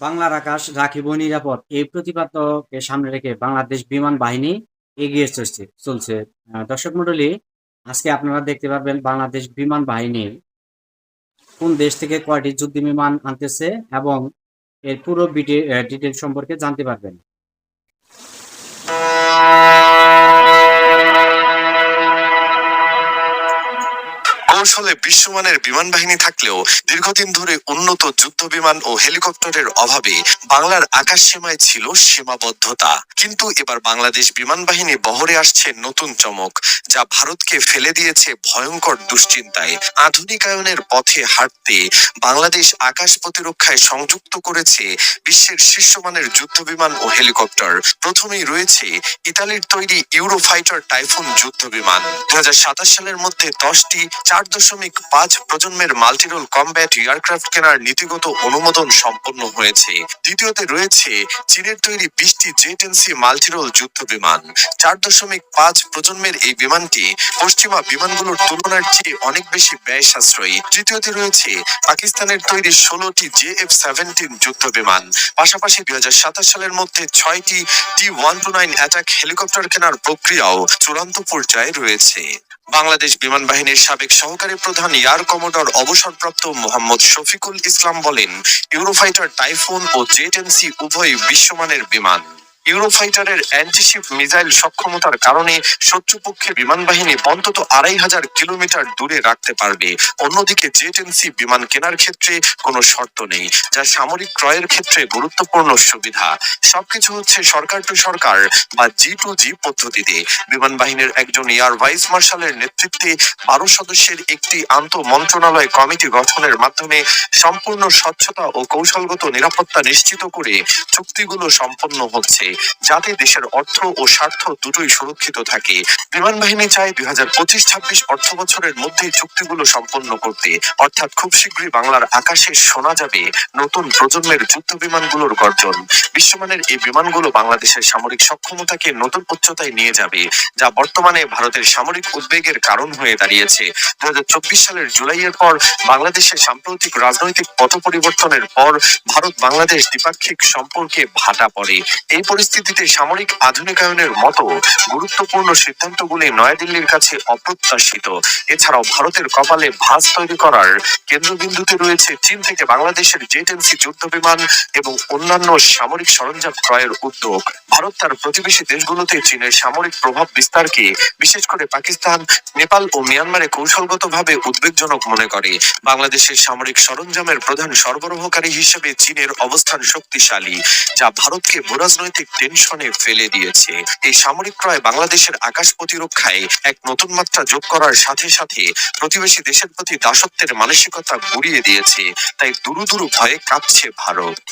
বাংলার আকাশ রাখিব নিরাপদ। এই প্রতিপাদ্যকে সামনে রেখে বাংলাদেশ বিমান বাহিনী এগিয়ে চলছে চলছে। দর্শক মন্ডলী আজকে আপনারা দেখতে পারবেন বাংলাদেশ বিমান বাহিনী কোন দেশ থেকে কয়টি যুদ্ধ বিমান আনতেছে এবং এর পুরো ডিটেল সম্পর্কে জানতে পারবেন। কৌশলে বিশ্বমানের বিমান বাহিনী থাকলেও দীর্ঘদিন ধরে উন্নত যুদ্ধ বিমান ও হেলিকপ্টারের অভাবে বাংলার আকাশ সীমায় ছিল সীমাবদ্ধতা। কিন্তু এবার বাংলাদেশ বিমান বাহিনী বহরে আসছে নতুন চমক, যা ভারতকে ফেলে দিয়েছে ভয়ঙ্কর দুশ্চিন্তায়। আধুনিকায়নের পথে হাঁটতে বাংলাদেশ আকাশ প্রতিরক্ষায় সংযুক্ত করেছে বিশ্বের শীর্ষমানের যুদ্ধ বিমান ও হেলিকপ্টার। প্রথমেই রয়েছে ইতালির তৈরি ইউরোফাইটার টাইফুন যুদ্ধ বিমান দুই হাজার সাতাশ সালের মধ্যে দশটি চার দশমিক পাঁচ প্রজন্মের মাল্টিরোল কমব্যাট এয়ারক্রাফট কেনার নীতিগত অনুমোদন সম্পন্ন হয়েছে। দ্বিতীয়তে রয়েছে চীনের তৈরি বিশটি জেটেন্সি মাল্টিরোল যুদ্ধ বিমান। চার দশমিক পাঁচ প্রজন্মের এই বিমানটি পশ্চিমা বিমানগুলোর তুলনার চেয়ে অনেক বেশি ব্যয় সাশ্রয়ী। তৃতীয়তে রয়েছে পাকিস্তানের তৈরি ষোলোটি জে এফ সেভেন্টিন যুদ্ধ বিমান। পাশাপাশি দুই হাজার সাতাশ সালের মধ্যে ছয়টি টি one two nine attack helicopter কেনার প্রক্রিয়াও চূড়ান্ত পর্যায়ে রয়েছে। বাংলাদেশ বিমান বাহিনীর সাবেক সহকারী প্রধান এয়ার কমোডর অবসরপ্রাপ্ত মোহাম্মদ শফিকুল ইসলাম বলেন, ইউরোফাইটার টাইফুন ও জেটেন্সি উভয় বিশ্বমানের বিমান। ইউরোফাইটারের অ্যান্টিশিপ মিসাইল সক্ষমতার কারণে শত্রুপক্ষে বিমান বাহিনী অন্তত আড়াই হাজার কিলোমিটার দূরে রাখতে পারবে। অন্যদিকে জেটেন্সি বিমান কেনার ক্ষেত্রে কোনো শর্ত নেই, যা সামরিক ক্রয়ের ক্ষেত্রে গুরুত্বপূর্ণ সুবিধা। সবকিছু হচ্ছে সরকার টু সরকার বা জি টু জি পদ্ধতিতে। বিমান বাহিনীর একজন এয়ার ভাইস মার্শালের নেতৃত্বে বারো সদস্যের একটি আন্ত মন্ত্রণালয় কমিটি গঠনের মাধ্যমে সম্পূর্ণ স্বচ্ছতা ও কৌশলগত নিরাপত্তা নিশ্চিত করে চুক্তিগুলো সম্পন্ন হচ্ছে। যাতে দেশের অর্থ ও স্বার্থ দুটোই সুরক্ষিত থাকে। বিমান বাহিনী চায় দুই হাজার পঁচিশ, ছাব্বিশ অর্থ বছরের মধ্যেই চুক্তিগুলো সম্পন্ন করতে। অর্থাৎ খুব শীঘ্রই বাংলার আকাশে শোনা যাবে নতুন প্রজন্মের যুদ্ধ বিমানগুলোর গর্জন। বিশ্বমানের এই বিমানগুলো বাংলাদেশের সামরিক সক্ষমতাকে নতুন উচ্চতায় নিয়ে যাবে, যা বর্তমানে ভারতের সামরিক উদ্বেগের কারণ হয়ে দাঁড়িয়েছে। দু হাজার চব্বিশ সালের জুলাইয়ের পর বাংলাদেশের সাম্প্রতিক রাজনৈতিক পথ পরিবর্তনের পর ভারত বাংলাদেশ দ্বিপাক্ষিক সম্পর্কে ভাটা পড়ে। এই পরিস্থিতিতে সামরিক আধুনিকায়নের মতো গুরুত্বপূর্ণ সিদ্ধান্তগুলি নয়াদিল্লির কাছে অপ্রত্যাশিত। এছাড়াও ভারতের কপালে ভাঁজ তৈরি করার কেন্দ্রবিন্দুতে রয়েছে চীন থেকে বাংলাদেশের জেটেন্সি যুদ্ধ বিমান এবং অন্যান্য সামরিক সরঞ্জাম ক্রয়ের উদ্যোগ। ভারত তার প্রতিবেশী দেশগুলোতে চীনের সামরিক প্রভাব বিস্তারকে, বিশেষ করে পাকিস্তান, নেপাল ও মিয়ানমারে কৌশলগতভাবে উদ্বেগজনক মনে করে। বাংলাদেশের সামরিক সরঞ্জামের প্রধান সরবরাহকারী হিসেবে চীনের অবস্থান শক্তিশালী, যা ভারতকে ভূরাজনৈতিক টেনশনে ফেলে দিয়েছে। এই সামরিক ক্রয় বাংলাদেশের আকাশ প্রতিরক্ষায় এক নতুন মাত্রা যোগ করার সাথে সাথে প্রতিবেশী দেশের প্রতি দাসত্বের মানসিকতা গুড়িয়ে দিয়েছে। তাই দুরু দুরু ভয়ে কাঁপছে ভারত।